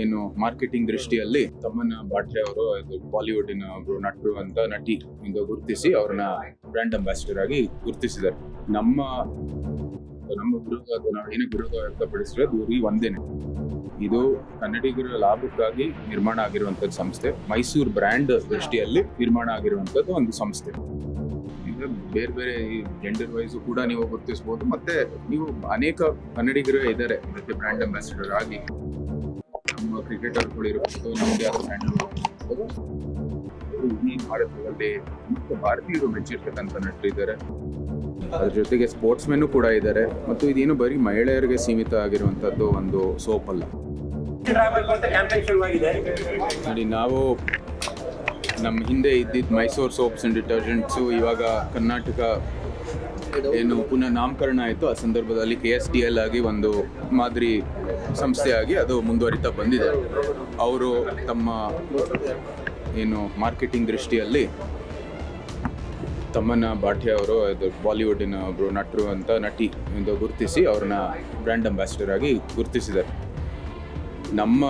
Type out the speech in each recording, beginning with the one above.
ಏನು ಮಾರ್ಕೆಟಿಂಗ್ ದೃಷ್ಟಿಯಲ್ಲಿ ತಮ್ಮನ್ನ ಬಾಟ್ಲೆ ಅವರು, ಇದು ಬಾಲಿವುಡಿನ ಒಬ್ರು ನಟರು ಅಂತ ನಟಿ ಇಂದ ಗುರುತಿಸಿ ಅವ್ರನ್ನ ಬ್ರ್ಯಾಂಡ್ ಅಂಬಾಸಿಡರ್ ಆಗಿ ಗುರುತಿಸಿದ್ದಾರೆ. ನಮ್ಮ ನಮ್ಮ ವಿರೋಧ ನಾವು ಏನೇ ವಿರೋಧ ವ್ಯಕ್ತಪಡಿಸಿರೋದು ಗುರಿ ಒಂದೇನೆ. ಇದು ಕನ್ನಡಿಗರ ಲಾಭಕ್ಕಾಗಿ ನಿರ್ಮಾಣ ಆಗಿರುವಂತ ಸಂಸ್ಥೆ. ಮೈಸೂರು ಬ್ರ್ಯಾಂಡ್ ದೃಷ್ಟಿಯಲ್ಲಿ ನಿರ್ಮಾಣ ಆಗಿರುವಂತದ್ದು ಒಂದು ಸಂಸ್ಥೆ. ಈಗ ಬೇರೆ ಬೇರೆ ಈ ಜೆಂಡರ್ ವೈಸ್ ಕೂಡ ನೀವು ಗುರುತಿಸಬಹುದು. ಮತ್ತೆ ನೀವು ಅನೇಕ ಕನ್ನಡಿಗರೇ ಇದ್ದಾರೆ ಇದಕ್ಕೆ ಬ್ರ್ಯಾಂಡ್ ಅಂಬಾಸಿಡರ್ ಆಗಿ. ನಮ್ಮ ಕ್ರಿಕೆಟರ್ಗಳು ಇರಬಹುದು ನಮಗೆ ಅದು ಇಡೀ ಭಾರತದಲ್ಲಿ ಮುಖ್ಯ ಭಾರತೀಯರು ಮೆಚ್ಚಿರ್ತಕ್ಕಂಥ ನಟರು ಇದ್ದಾರೆ. ಅದ್ರ ಜೊತೆಗೆ ಸ್ಪೋರ್ಟ್ಸ್ ಮೆನ್ ಕೂಡ ಇದ್ದಾರೆ. ಮತ್ತು ಇದೇನು ಬರೀ ಮಹಿಳೆಯರಿಗೆ ಸೀಮಿತ ಆಗಿರುವಂತದ್ದು ಒಂದು ಸೋಪ್ ಅಲ್ಲ ನೋಡಿ, ನಾವು ನಮ್ಮ ಹಿಂದೆ ಇದ್ದಿದ್ದ ಮೈಸೂರು ಸೋಪ್ಸ್ ಅಂಡ್ ಡಿಟರ್ಜೆಂಟ್ಸು, ಇವಾಗ ಕರ್ನಾಟಕ ಏನು, ಪುನಃ ನಾಮಕರಣ ಆಯಿತು. ಆ ಸಂದರ್ಭದಲ್ಲಿ ಕೆ ಎಸ್ ಡಿ ಎಲ್ ಆಗಿ ಒಂದು ಮಾದರಿ ಸಂಸ್ಥೆಯಾಗಿ ಅದು ಮುಂದುವರಿತಾ ಬಂದಿದೆ. ಅವರು ತಮ್ಮ, ಏನು, ಮಾರ್ಕೆಟಿಂಗ್ ದೃಷ್ಟಿಯಲ್ಲಿ ತಮ್ಮನ್ನ ಭಾಟ್ಯ ಅವರು ಇದು ಬಾಲಿವುಡಿನ ಒಬ್ಬರು ನಟರು ಅಂತ ನಟಿ ಎಂದು ಗುರುತಿಸಿ ಅವ್ರನ್ನ ಬ್ರ್ಯಾಂಡ್ ಅಂಬಾಸಿಡರ್ ಆಗಿ ಗುರುತಿಸಿದ್ದಾರೆ. ನಮ್ಮ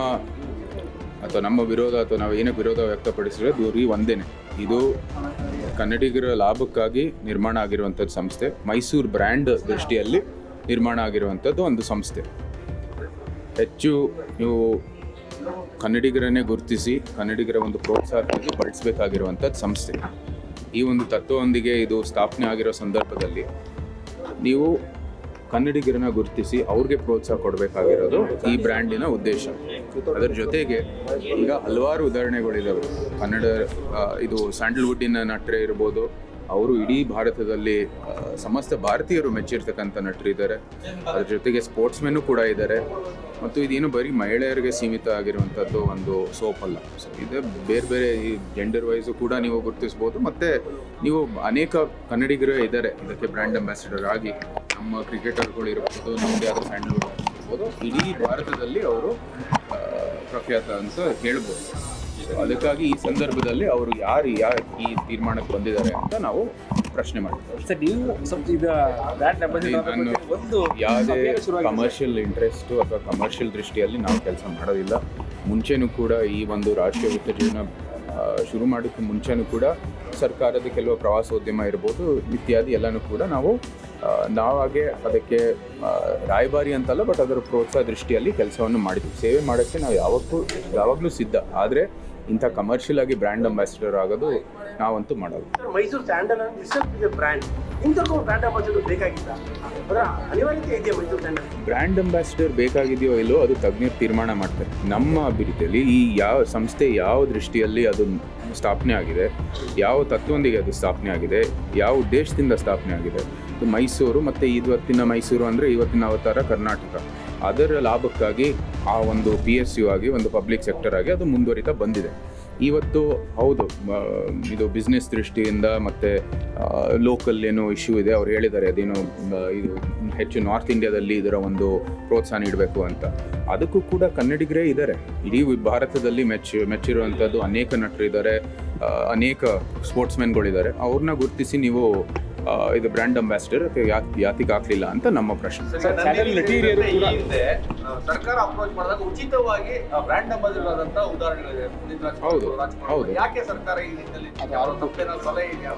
ಅಥವಾ ನಮ್ಮ ವಿರೋಧ ಅಥವಾ ನಾವು ಏನೇ ವಿರೋಧ ವ್ಯಕ್ತಪಡಿಸಿದ್ರೆ ದೂರಿ ಒಂದೇನೆ ಇದು ಕನ್ನಡಿಗರ ಲಾಭಕ್ಕಾಗಿ ನಿರ್ಮಾಣ ಆಗಿರುವಂಥದ್ದು ಸಂಸ್ಥೆ. ಮೈಸೂರು ಬ್ರ್ಯಾಂಡ್ ದೃಷ್ಟಿಯಲ್ಲಿ ನಿರ್ಮಾಣ ಆಗಿರುವಂಥದ್ದು ಒಂದು ಸಂಸ್ಥೆ. ಹೆಚ್ಚು ನೀವು ಕನ್ನಡಿಗರನ್ನೇ ಗುರುತಿಸಿ, ಕನ್ನಡಿಗರ ಒಂದು ಪ್ರೋತ್ಸಾಹಕ್ಕಾಗಿ ಬಳಸಬೇಕಾಗಿರುವಂಥದ್ದು ಸಂಸ್ಥೆ. ಈ ಒಂದು ತತ್ವದೊಂದಿಗೆ ಇದು ಸ್ಥಾಪನೆ ಆಗಿರೋ ಸಂದರ್ಭದಲ್ಲಿ ನೀವು ಕನ್ನಡಿಗರನ್ನ ಗುರುತಿಸಿ ಅವ್ರಿಗೆ ಪ್ರೋತ್ಸಾಹ ಕೊಡಬೇಕಾಗಿರೋದು ಈ ಬ್ರ್ಯಾಂಡಿನ ಉದ್ದೇಶ. ಅದರ ಜೊತೆಗೆ ಈಗ ಹಲವಾರು ಉದಾಹರಣೆಗಳಿದ್ದಾವೆ ಕನ್ನಡ ಇದು ಸ್ಯಾಂಡಲ್ವುಡ್ಡಿನ ನಟರೇ ಇರ್ಬೋದು, ಅವರು ಇಡೀ ಭಾರತದಲ್ಲಿ ಸಮಸ್ತ ಭಾರತೀಯರು ಮೆಚ್ಚಿರ್ತಕ್ಕಂಥ ನಟರಿದ್ದಾರೆ ಅದ್ರ ಜೊತೆಗೆ ಸ್ಪೋರ್ಟ್ಸ್ ಮೆನ್ನು ಕೂಡ ಇದ್ದಾರೆ. ಮತ್ತು ಇದೇನು ಬರೀ ಮಹಿಳೆಯರಿಗೆ ಸೀಮಿತ ಆಗಿರುವಂಥದ್ದು ಒಂದು ಸೋಪ್ ಅಲ್ಲ ಸೊ ಇದು ಬೇರೆ ಬೇರೆ ಈ ಜೆಂಡರ್ ವೈಸು ಕೂಡ ನೀವು ಗುರುತಿಸ್ಬೋದು. ಮತ್ತು ನೀವು ಅನೇಕ ಕನ್ನಡಿಗರೇ ಇದ್ದಾರೆ. ಇದಕ್ಕೆ ಬ್ರ್ಯಾಂಡ್ ಅಂಬಾಸಿಡರ್ ಆಗಿ. ನಮ್ಮ ಕ್ರಿಕೆಟರ್ಗಳು ಇರ್ಬೋದು ನಮ್ಮದೇ ಆದ ಸ್ಯಾಂಡಲ್ವುಡ್ ಇರ್ಬೋದು ಇಡೀ ಭಾರತದಲ್ಲಿ ಅವರು ಪ್ರಖ್ಯಾತ ಅಂತ ಹೇಳ್ಬೋದು. ಅದಕ್ಕಾಗಿ ಈ ಸಂದರ್ಭದಲ್ಲಿ ಅವರು ಯಾರು ಯಾರು ಈ ತೀರ್ಮಾನಕ್ಕೆ ಬಂದಿದ್ದಾರೆ ಅಂತ ನಾವು ಪ್ರಶ್ನೆ ಮಾಡ್ತೀವಿ. ಸರ್ ನೀವು ಸ್ವಲ್ಪ ಈಗ ಬ್ರ್ಯಾಂಡ್ ಅಂಬಾಸಿಡರ್ ನಾನು ಒಂದು ಯಾವುದೇ ಕಮರ್ಷಿಯಲ್ ಇಂಟ್ರೆಸ್ಟು ಅಥವಾ ಕಮರ್ಷಿಯಲ್ ದೃಷ್ಟಿಯಲ್ಲಿ ನಾವು ಕೆಲಸ ಮಾಡೋದಿಲ್ಲ. ಮುಂಚೆನೂ ಕೂಡ ಈ ಒಂದು ರಾಷ್ಟ್ರೀಯ ವೃತ್ತ ಜೀವನ ಶುರು ಮಾಡೋಕ್ಕೆ ಮುಂಚೆನೂ ಕೂಡ ಸರ್ಕಾರದ ಕೆಲವು ಪ್ರವಾಸೋದ್ಯಮ ಇರ್ಬೋದು ಇತ್ಯಾದಿ ಎಲ್ಲನೂ ಕೂಡ ನಾವು ನಾವಾಗೆ ಅದಕ್ಕೆ ರಾಯಭಾರಿ ಅಂತಲ್ಲ ಬಟ್ ಅದರ ಪ್ರೋತ್ಸಾಹ ದೃಷ್ಟಿಯಲ್ಲಿ ಕೆಲಸವನ್ನು ಮಾಡಿದ್ವಿ. ಸೇವೆ ಮಾಡೋಕ್ಕೆ ನಾವು ಯಾವತ್ತೂ ಯಾವಾಗಲೂ ಸಿದ್ಧ. ಆದರೆ ಇಂಥ ಕಮರ್ಷಿಯಲ್ ಆಗಿ ಬ್ರ್ಯಾಂಡ್ ಅಂಬಾಸಿಡರ್ ಆಗೋದು ನಾವಂತೂ ಮಾಡೋದು sir, Mysore sandal? Brand brand ambassador ಬೇಕಾಗಿದೆಯೋ ಇಲ್ಲೋ ಅದು ತಜ್ಞರು ತೀರ್ಮಾನ ಮಾಡ್ತಾರೆ. ನಮ್ಮ ಅಭಿವೃದ್ಧಿಯಲ್ಲಿ ಈ ಯಾವ ಸಂಸ್ಥೆ ಯಾವ ದೃಷ್ಟಿಯಲ್ಲಿ ಅದು ಸ್ಥಾಪನೆ ಆಗಿದೆ ಯಾವ ತತ್ವದೊಂದಿಗೆ ಅದು ಸ್ಥಾಪನೆ ಆಗಿದೆ ಯಾವ ಉದ್ದೇಶದಿಂದ ಸ್ಥಾಪನೆ ಆಗಿದೆ ಮೈಸೂರು ಮತ್ತು ಇವತ್ತಿನ ಮೈಸೂರು ಅಂದರೆ ಇವತ್ತಿನ ಅವತಾರ ಕರ್ನಾಟಕ. ಅದರ ಲಾಭಕ್ಕಾಗಿ ಆ ಒಂದು ಪಿ ಎಸ್ ಯು ಆಗಿ, ಒಂದು ಪಬ್ಲಿಕ್ ಸೆಕ್ಟರ್ ಆಗಿ ಅದು ಮುಂದುವರಿತಾ ಬಂದಿದೆ. ಇವತ್ತು ಹೌದು ಇದು ಬಿಸ್ನೆಸ್ ದೃಷ್ಟಿಯಿಂದ ಮತ್ತು ಲೋಕಲ್ ಏನೋ ಇಶ್ಯೂ ಇದೆ, ಅವ್ರು ಹೇಳಿದ್ದಾರೆ, ಅದೇನು ಇದು ಹೆಚ್ಚು ನಾರ್ತ್ ಇಂಡಿಯಾದಲ್ಲಿ ಇದರ ಒಂದು ಪ್ರೋತ್ಸಾಹ ನೀಡಬೇಕು ಅಂತ. ಅದಕ್ಕೂ ಕೂಡ ಕನ್ನಡಿಗರೇ ಇದ್ದಾರೆ. ಇಡೀ ಭಾರತದಲ್ಲಿ ಮೆಚ್ಚಿ ಮೆಚ್ಚಿರುವಂಥದ್ದು ಅನೇಕ ನಟರು ಇದ್ದಾರೆ ಅನೇಕ ಸ್ಪೋರ್ಟ್ಸ್ಮೆನ್ಗಳಿದ್ದಾರೆ ಅವ್ರನ್ನ ಗುರುತಿಸಿ ನೀವು ಇದು ಬ್ರ್ಯಾಂಡ್ ಅಂಬಾಸಿಡರ್ ಯಾಕೆ ಯಾತಿಗೆ ಆಗ್ಲಿಲ್ಲ ಅಂತ ನಮ್ಮ ಪ್ರಶ್ನೆ. ಸರ್ಕಾರ ಅಪ್ರೋಚ್ ಮಾಡಿದಾಗ ಉಚಿತವಾಗಿ ಬ್ರ್ಯಾಂಡ್ ಅಂಬಾಸಿಡರ್ ಆದಂತ ಉದಾಹರಣೆಗಳಿದೆ ಹೌದು, ಹೌದು. ಯಾಕೆ ಸರ್ಕಾರ ಈ ನಿಟ್ಟಿನಲ್ಲಿ ಸಲಹೆ ಇದೆಯಾ?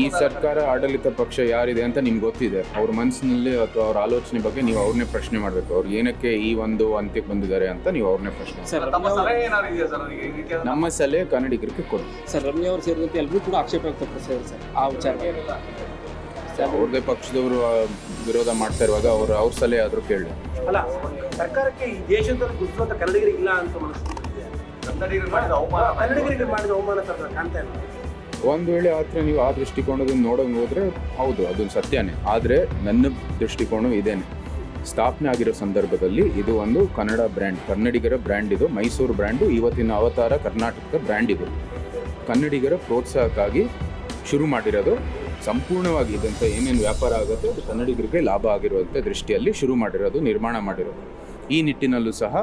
ಈ ಸರ್ಕಾರ ಆಡಳಿತ ಪಕ್ಷ ಯಾರಿದೆ ಅಂತ ನಿಮ್ಗೆ ಗೊತ್ತಿದೆ. ಅವ್ರ ಮನಸ್ಸಿನಲ್ಲಿ ಅಥವಾ ಅವ್ರ ಆಲೋಚನೆ ಬಗ್ಗೆ ನೀವು ಅವ್ರನ್ನೇ ಪ್ರಶ್ನೆ ಮಾಡಬೇಕು. ಅವ್ರು ಏನಕ್ಕೆ ಈ ಒಂದು ಅಂತ್ಯಕ್ಕೆ ಬಂದಿದ್ದಾರೆ ಅಂತ ನೀವು ಅವ್ರನ್ನೇ ಪ್ರಶ್ನೆ ನಮ್ಮ ಸಲಹೆ ಕನ್ನಡಿಗರಿಗೆ ಕೊಡಿ. ಸರ್ ರಮ್ಯ ಅವರು ಸೇರಿದಂತೆ ಎಲ್ಲರೂ ಕೂಡ ಆಕ್ಷೇಪ ಸರ್ ಆ ವಿಚಾರ ಅವ್ರದೇ ಪಕ್ಷದವರು ವಿರೋಧ ಮಾಡ್ತಾ ಇರುವಾಗ ಅವ್ರ ಅವ್ರ ಸಲಹೆ ಆದರೂ ಕೇಳಿ. ಅಲ್ಲ ಸರ್ಕಾರಕ್ಕೆ ಈ ದೇಶದಲ್ಲಿ ಗುರುತಿಸುವಂತ ಕನ್ನಡಿಗರಿಗೆ ಇಲ್ಲ ಅಂತ ಮನಸ್ಸು ಕನ್ನಡಿಗರಿಗೆ ಮಾಡಿದ ಅವಮಾನ ಕನ್ನಡಿಗರಿಗೆ ಮಾಡಿದ ಅವಮಾನ ಸರ್ ಕಾಣ್ತಾ ಇಲ್ಲ. ಒಂದು ವೇಳೆ ಆದರೆ ನೀವು ಆ ದೃಷ್ಟಿಕೋನದಿಂದ ನೋಡೋಂಗೆ ಹೋದರೆ ಹೌದು ಅದೊಂದು ಸತ್ಯನೇ. ಆದರೆ ನನ್ನ ದೃಷ್ಟಿಕೋನ ಇದೇನೆ. ಸ್ಥಾಪನೆ ಆಗಿರೋ ಸಂದರ್ಭದಲ್ಲಿ ಇದು ಒಂದು ಕನ್ನಡ ಬ್ರ್ಯಾಂಡ್, ಕನ್ನಡಿಗರ ಬ್ರ್ಯಾಂಡ್ ಇದು, ಮೈಸೂರು ಬ್ರ್ಯಾಂಡು, ಇವತ್ತಿನ ಅವತಾರ ಕರ್ನಾಟಕದ ಬ್ರ್ಯಾಂಡ್ ಇದು. ಕನ್ನಡಿಗರ ಪ್ರೋತ್ಸಾಹಕ್ಕಾಗಿ ಶುರು ಮಾಡಿರೋದು, ಸಂಪೂರ್ಣವಾಗಿ ಇದಂತ ಏನೇನು ವ್ಯಾಪಾರ ಆಗುತ್ತೆ ಕನ್ನಡಿಗರಿಗೆ ಲಾಭ ಆಗಿರುವಂಥ ದೃಷ್ಟಿಯಲ್ಲಿ ಶುರು ಮಾಡಿರೋದು, ನಿರ್ಮಾಣ ಮಾಡಿರೋದು. ಈ ನಿಟ್ಟಿನಲ್ಲೂ ಸಹ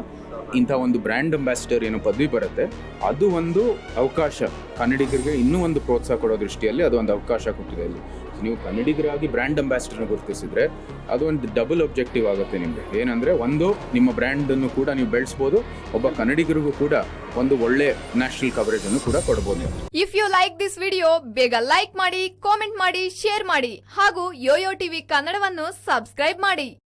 ಇಂಥ ಒಂದು ಬ್ರ್ಯಾಂಡ್ ಅಂಬಾಸಿಡರ್ ಏನು ಪದವಿ ಬರುತ್ತೆ. ಅದು ಒಂದು ಅವಕಾಶ. ಕನ್ನಡಿಗರಿಗೆ ಇನ್ನೂ ಒಂದು ಪ್ರೋತ್ಸಾಹ ಕೊಡೋ ದೃಷ್ಟಿಯಲ್ಲಿ ಅದು ಒಂದು ಅವಕಾಶ ಕೊಟ್ಟಿದೆ ಅಲ್ಲಿ ನೀವು ಕನ್ನಡಿಗರಾಗಿ ಬ್ರ್ಯಾಂಡ್ ಅಂಬಾಸಿಡರ್ನ ಗುರುತಿಸಿದ್ರೆ ಅದು ಒಂದು ಡಬಲ್ ಒಬ್ಜೆಕ್ಟಿವ್ ಆಗುತ್ತೆ ನಿಮಗೆ. ಏನಂದರೆ ಒಂದು ನಿಮ್ಮ ಬ್ರ್ಯಾಂಡನ್ನು ಕೂಡ ನೀವು ಬೆಳೆಸ್ಬೋದು, ಒಬ್ಬ ಕನ್ನಡಿಗರಿಗೂ ಕೂಡ ಒಂದು ಒಳ್ಳೆ ನ್ಯಾಷನಲ್ ಕವರೇಜ್ ಅನ್ನು ಕೂಡ ಕೊಡಬಹುದು if you like this video ಬೇಗ ಲೈಕ್ ಮಾಡಿ ಕಾಮೆಂಟ್ ಮಾಡಿ ಶೇರ್ ಮಾಡಿ ಹಾಗೂ ಯೋಯೋ ಟಿವಿ ಕನ್ನಡವನ್ನು ಸಬ್ಸ್ಕ್ರೈಬ್ ಮಾಡಿ.